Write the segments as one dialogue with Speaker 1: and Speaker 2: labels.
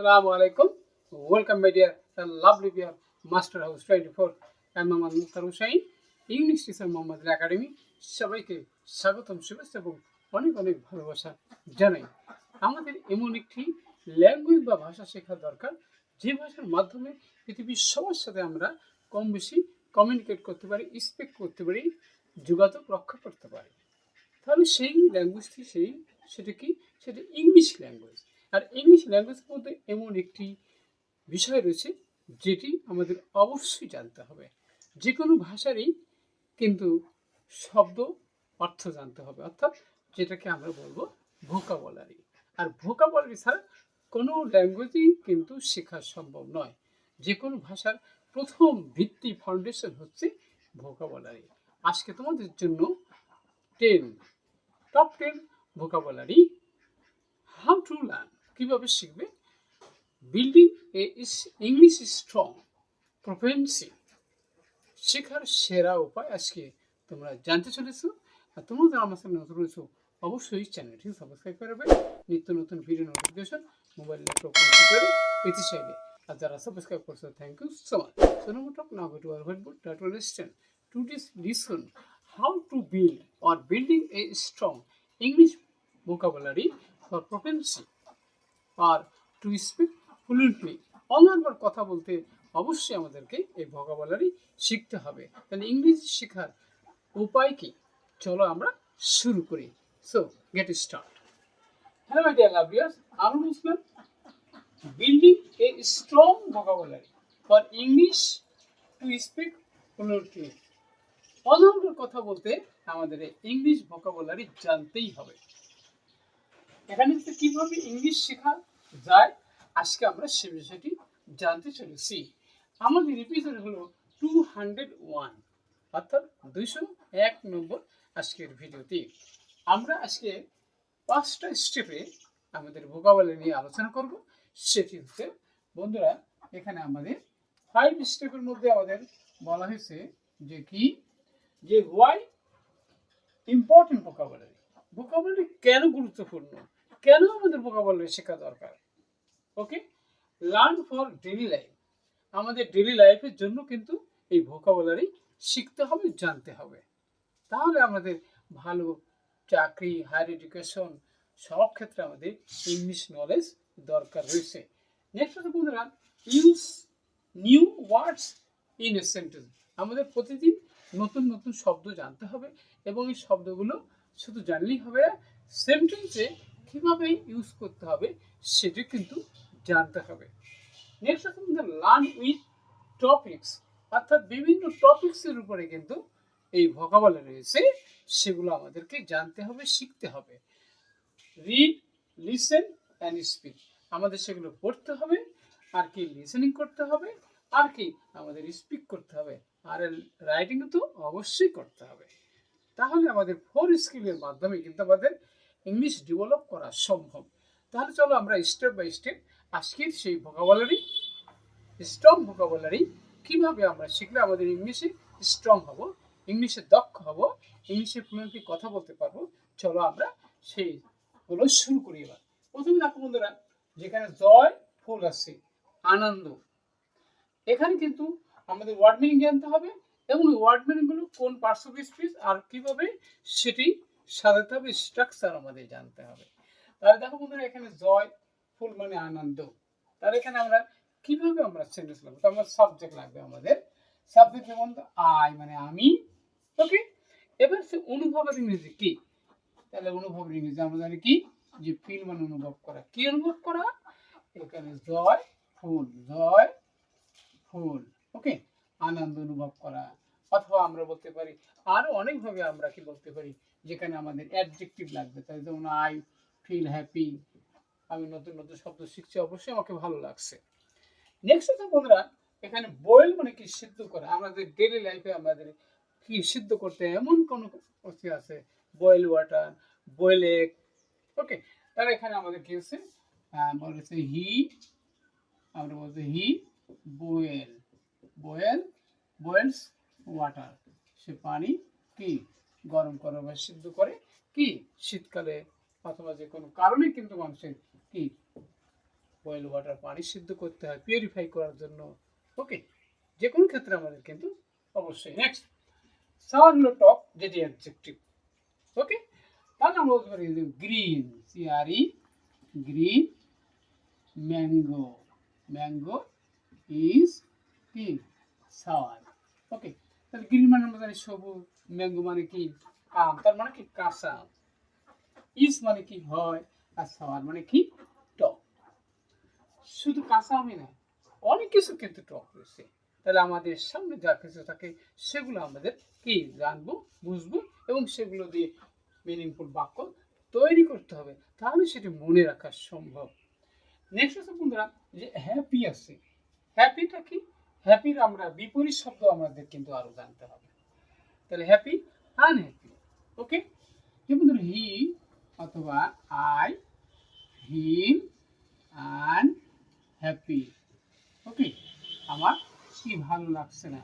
Speaker 1: Assalamu alaikum. Welcome, my dear and lovely master house House 24. I'm Mohammad Mukhtar Hussain, English teacher Mohammad academy সবাইকে স্বাগতম শুভেচ্ছা এবং অনেক অনেক ভালোবাসা জানাই। আমাদের এমন একটি ল্যাঙ্গুয়েজ বা ভাষা শেখা দরকার যে ভাষার মাধ্যমে পৃথিবীর সবার সাথে আমরা কম বেশি কমিউনিকেট করতে পারি স্পিক করতে পারি যোগাযোগ রক্ষা করতে পারি। তাহলে সেই ল্যাঙ্গুয়েজটি সেই সেটা কি? সেটা ইংলিশ ল্যাঙ্গুয়েজ আর ইংলিশ ল্যাঙ্গুয়েজের মধ্যে এমন একটি বিষয় রয়েছে, যেটি আমাদের অবশ্যই জানতে হবে। যে কোনো ভাষারই কিন্তু শব্দ অর্থ জানতে হবে, অর্থাৎ যেটাকে আমরা বলব ভোকাবলারি আর ভোকাবলারি ছাড়া কোনো ল্যাঙ্গুয়েজই কিন্তু শেখা সম্ভব নয়। যে কোনো ভাষার প্রথম ভিত্তি ফাউন্ডেশন হচ্ছে ভোকাবলারি আজকে তোমাদের জন্য ten top ten vocabulary how to learn কীভাবে শিখবে? Building a is English strong proficiency শেখার সেরা উপায় আজকে তোমরা জানতে চলেছো। আর তোমরা যারা আমার সাথে নতুন রয়েছো, অবশ্যই চ্যানেলটি সাবস্ক্রাইব করবে নিত্য নতুন ভিডিও নোটিফিকেশন মোবাইল ল্যাপটপ পেতে চাইবে আর যারা সাবস্ক্রাইব করছ thank you so much so no talk now to that will listen to this listen how to build or building a strong English vocabulary for proficiency আর to speak fluently অনার্বার কথা বলতে অবশ্যই আমাদেরকে এই ভোকাবুলারি শিখতে হবে। তাহলে ইংরেজি শেখার উপায় কি? চলো আমরা শুরু করি। So get start hello my dear lovers আমি বুঝলাম building a strong vocabulary for English to speak fluently অনার্বার কথা বলতে আমাদের ইংলিশ ভোকাবুলারি জানতেই হবে। এখানে কীভাবে ইংলিশ শেখা যায়। আজকে আমরা সে বিষয়টি জানতে চলেছি। আমাদের এপিসোড হলো টু হান্ড্রেড ওয়ান অর্থাৎ দুইশো এক নম্বর আজকের ভিডিওতে আমরা আজকে পাঁচটা স্টেপে আমাদের ভোকাবলি নিয়ে আলোচনা করব। সেটি হচ্ছে, বন্ধুরা, এখানে আমাদের ফাইভ স্টেপের মধ্যে আমাদের বলা হয়েছে যে কি? যে ওয়াই ইম্পর্টেন্ট ভোকাবুলারি ভোকাবুলারি কেন গুরুত্বপূর্ণ? কেন আমাদের ভোকাবুলারি শেখা দরকার? Okay learn for daily life আমাদের ডেলি লাইফের জন্য কিন্তু এই ভোকাবুলারি শিখতে হবে, জানতে হবে। তাহলে আমাদের ভালো চাকরি হায়ার এডুকেশন সব ক্ষেত্রে আমাদের ইংলিশ নলেজ দরকার রয়েছে। নেক্সট হচ্ছে বন্ধুরা use new words in a sentence আমাদের প্রতিদিন নতুন নতুন শব্দ জানতে হবে এবং এই শব্দগুলো শুধু জানলেই হবে না সেন্টেন্সে কীভাবে ইউজ করতে হবে সেটি কিন্তু জানতে হবে। নেক্সট হচ্ছে আমাদের লার্ন উইথ টপিকস অর্থাৎ বিভিন্ন টপিক্সের উপরে কিন্তু এই ভোকাবলা রয়েছে, সেগুলো আমাদেরকে জানতে হবে, শিখতে হবে। রিড লিসেন অ্যান্ড স্পিক আমাদের সেগুলো পড়তে হবে, আর কি লিসেনিং করতে হবে, আর কি আমাদের স্পিক করতে হবে। আর রাইটিং তো অবশ্যই করতে হবে। তাহলে আমাদের ফোর স্কিলের মাধ্যমে কিন্তু আমাদের ইংলিশ ডেভেলপ করা সম্ভব। তাহলে চলো আমরা স্টেপ বাই স্টেপ আজকের সেই ভোকাবুলারি স্ট্রং ভোকাবুলারি কীভাবে আমরা শিখলে আমাদের ইংলিশে স্ট্রং হব, ইংলিশে দক্ষ হব, ইংলিশে ফ্লুয়েন্টলি কথা বলতে পারব, চলো আমরা সেইগুলো শুরু করি এবার। প্রথমে দেখো বন্ধুরা, যেখানে জয়, ফুল আছে আনন্দ। এখানে কিন্তু আমাদের ওয়ার্ড মিনিং জানতে হবে এবং ওয়ার্ড মিনিংগুলো কোন পার্টস অফ স্পিচ আর কীভাবে সেটি সাজাতে হবে স্ট্রাকচার আমাদের জানতে হবে। তাহলে দেখো বন্ধুরা, এখানে জয় ফুল মানে আনন্দ। তাহলে এখানে আমরা কীভাবে আমরা সেন্টেন্স লাগবে তো আমার সাবজেক্ট লাগবে আমাদের। সাবজেক্ট যেমন আই মানে আমি। ওকে এবার সে অনুভবের ইংরেজি কি? তাহলে অনুভবের ইংরেজি আমরা জানি কি? যে ফিল মানে অনুভব করা। কি অনুভব করা? এখানে জয়, ফুল। জয়, ফুল। ওকে আনন্দ অনুভব করা। অথবা আমরা বলতে পারি, আরও অনেকভাবে আমরা কি বলতে পারি? যেখানে আমাদের অ্যাডজেক্টিভ লাগবে। তাই যেমন আই ফিল হ্যাপি আমি নতুন নতুন শব্দ শিখছি, অবশ্যই আমাকে ভালো লাগছে। নেক্সট হচ্ছে বন্ধুরা, এখানে বয়েল মানে কি সিদ্ধ করা? আমাদের ডেলি লাইফে আমাদের কি সিদ্ধ করতে এমন কোনো কিছু আছে? Boil water boil egg okay তাহলে এখানে আমাদের কি হচ্ছে? বলেছে হি আমরা বলতে he boil boil boils water সে পানি কি? গরম করে বা সিদ্ধ করে কি? শীতকালে অথবা যে কোনো কারণে কিন্তু মানুষের কি? বয়েল ওয়াটার পানি সিদ্ধ করতে হয় পিউরিফাই করার জন্য। ওকে যে কোনো ক্ষেত্রে আমাদের কিন্তু অবশ্যই নেক্সট হলো টক যেটি অ্যাডজেক্টিভ ওকে তাহলে আমরা বলতে পারি গ্রিন সিআরই গ্রিন ম্যাঙ্গো ম্যাঙ্গো ইজ কি? সাওয়ার ওকে তাহলে গ্রিন মানে আমরা জানি সবুজ ম্যাঙ্গো মানে কি? আম তার মানে কি? কাঁচা। ইস মানে কি? হয়। আর সাওয়ার মানে কি? টক। শুধু কাঁচা আমি না অনেক কিছু কিন্তু টক রয়েছে। তাহলে আমাদের সামনে যা কিছু থাকে, সেগুলো আমাদের কি? জানব, বুঝব এবং সেগুলো দিয়ে মিনিংফুল বাক্য তৈরি করতে হবে। তাহলে সেটি মনে রাখা সম্ভব। নেক্সট হচ্ছে বন্ধুরা, যে হ্যাপি আছে। হ্যাপিটা কি? হ্যাপির আমরা বিপরীত শব্দ আমাদের কিন্তু আরও জানতে হবে। তাহলে হ্যাপি আনহ্যাপি ওকে যেমন ধরো হি অথবা আই, হিম আন হ্যাপি। ওকে, আমার কি ভালো লাগছে না।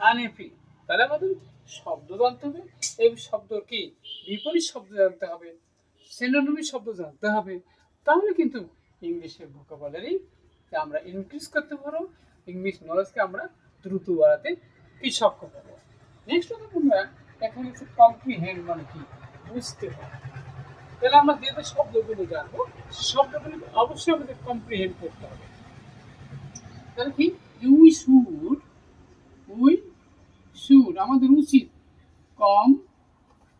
Speaker 1: আনহ্যাপি তাহলে আমাদের শব্দ জানতে হবে। এই শব্দ কি? বিপরীত শব্দ জানতে হবে। সিনোনিমি শব্দ জানতে হবে। তাহলে কিন্তু ইংলিশের ভোকাবুলারি আমরা ইনক্রিজ করতে পারো। ইংলিশ নলেজকে আমরা দ্রুত বাড়াতে কি সক্ষম হব নেক্সট হচ্ছে তোমরা এখানে হচ্ছে কম্প্রিহেন্ড মানে কি? বুঝতে পারো তাহলে আমরা যে শব্দগুলো জানব শব্দগুলো অবশ্যই আমাদের কম্প্রিহেন্ড করতে হবে। তাহলে কি? উই শুড উই শুড, আমাদের উচিত কম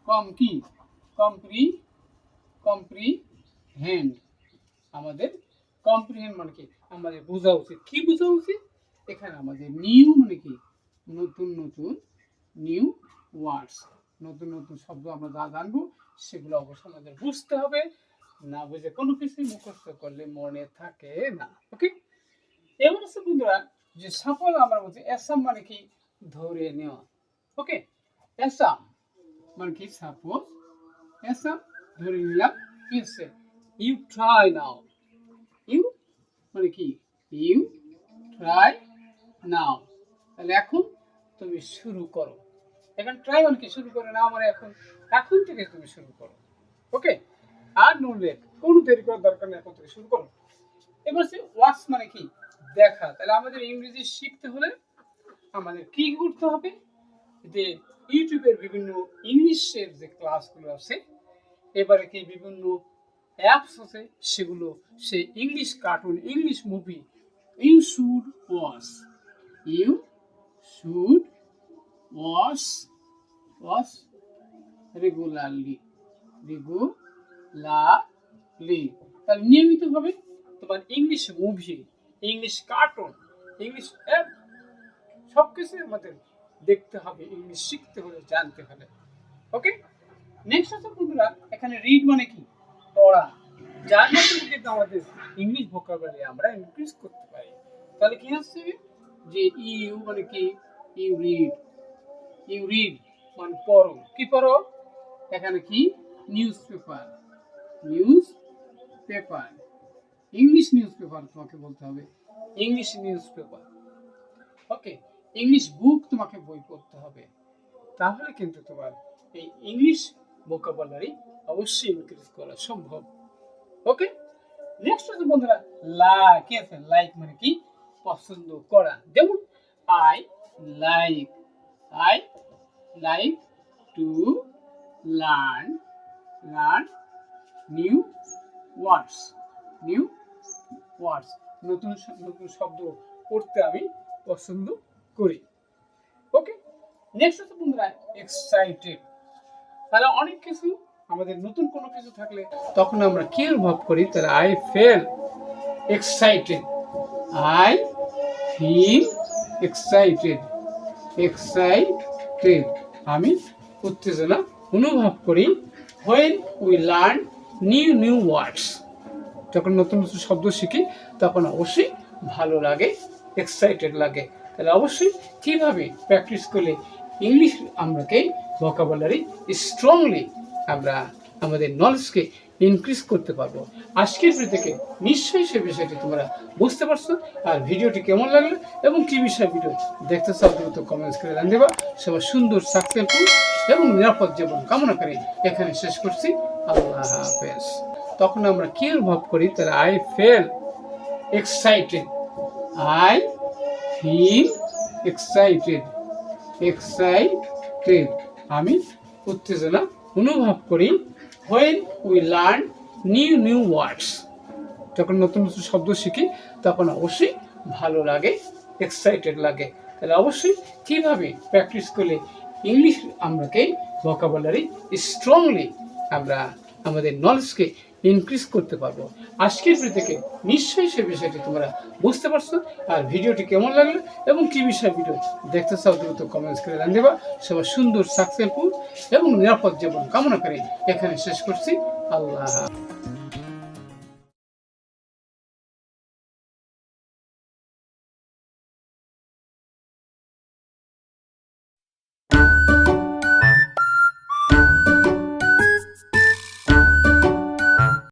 Speaker 1: কম কি? কম্প্রি কম্প্রিহেন্ড আমাদের কম্প্রিহেন্ড মানে কি? আমাদের বোঝা উচিত। কি বোঝা উচিত? এখানে আমাদের নিউ মানে কি নতুন নতুন নিউ ওয়ার্ডস নতুন নতুন শব্দ আমরা যা জানব, সেগুলো অবশ্যই আমাদের বুঝতে হবে। না বুঝে কোনো কিছুই মুখস্থ করলে মনে থাকে না ওকে এবার হচ্ছে বন্ধুরা, যে সফল আমরা বলছি অ্যাসাম মানে কি? ধরে নেওয়া ওকে অ্যাসাম মানে কি? সাপোজ অ্যাসাম ধরে নিলাম হচ্ছে? ইউ ট্রাই নাও ইউ মানে কি? ইউ ট্রাই নাও তাহলে এখন তুমি শুরু করো। এখন ট্রাই মানে কি? শুরু করে না মানে এখন এখন থেকে তুমি শুরু করো। ওকে আর নো। লেট কোনো দেরি করার দরকার নেই, এখন থেকে শুরু করো। এবার সে ওয়াচ মানে কি? দেখা। তাহলে আমাদের ইংরেজি শিখতে হলে আমাদের কি করতে হবে? যে ইউটিউবের বিভিন্ন ইংলিশের যে ক্লাসগুলো আছে, এবারে কি বিভিন্ন অ্যাপস আছে, সেগুলো সে English cartoon English movie you should watch you should watch watch regularly regularly তাহলে নিয়মিতভাবে তোমার English movie English cartoon English app সব কিছু আমাদের দেখতে হবে ইংলিশ শিখতে হলে জানতে হলে ওকে নেক্সট হচ্ছে বন্ধুরা, এখানে রিড মানে কি? পড়া। যার মাধ্যমে কিন্তু আমাদের ইংলিশ ভোকাবুলারি আমরা ইনক্রিজ করতে পারি। তাহলে কি হচ্ছে? যে ইউ মানে কি? ইউ রিড ইউ রিড মানে পড়ো কি পড়ো এখানে কি? Newspaper newspaper English newspaper তোমাকে বলতে হবে। English newspaper okay English book তোমাকে বই পড়তে হবে। তাহলে কিন্তু তোমার এই ইংলিশ ভোকাবুলারি অবশ্যই ইনক্রিজ করা সম্ভব। ওকে নেক্সট হচ্ছে বন্ধুরা লাইক কি আছে? লাইক মানে কি? পছন্দ করা। যেমন I like I like to learn learn new words new words নতুন নতুন শব্দ পড়তে আমি পছন্দ করি। ওকে নেক্সট হচ্ছে বন্ধুরা এক্সাইটেড তাহলে অনেক কিছু, আমাদের নতুন কোনো কিছু থাকলে তখন আমরা কি অনুভব করি? তাহলে I fell excited I feel excited excited আমি উত্তেজনা অনুভব করি। When we learn new new words যখন নতুন নতুন শব্দ শিখি, তখন অবশ্যই ভালো লাগে এক্সাইটেড লাগে। তাহলে অবশ্যই কীভাবে প্র্যাকটিস করলে ইংলিশ আমরাকে ভোকাবুলারি স্ট্রংলি আমরা আমাদের নলেজকে ইনক্রিজ করতে পারব। আজকের থেকে নিশ্চয়ই সে বিষয়টি তোমরা বুঝতে পারছ। আর ভিডিওটি কেমন লাগল এবং কি বিষয় ভিডিও দেখতে চাও দ্রুত কমেন্টস করে জানিয়ে দেবা। সবার সুন্দর সাকসেসফুল এবং নিরাপদ জীবন কামনা করে এখানে শেষ করছি। আল্লাহ হাফেজ। তখন আমরা কি অনুভব করি? তাহলে I fell excited I feel excited excited আমি উত্তেজনা অনুভব করি। When we learn new new words যখন নতুন নতুন শব্দ শিখি, তখন অবশ্যই ভালো লাগে এক্সাইটেড লাগে। তাহলে অবশ্যই কীভাবে প্র্যাকটিস করলে ইংলিশ আমরাকে ভোকাবুলারি স্ট্রংলি আমরা আমাদের নলেজকে ইনক্রিজ করতে পারব। আজকের ভিডিও থেকে নিশ্চয়ই সে বিষয়টি তোমরা বুঝতে পারছ। আর ভিডিওটি কেমন লাগল এবং কী বিষয়ে ভিডিও দেখতে চাও দ্রুত কমেন্টস করে জানিয়ে দেবা। সবাই সুন্দর সাকসেসফুল এবং নিরাপদ জীবন কামনা করে এখানে শেষ করছি। আল্লাহ।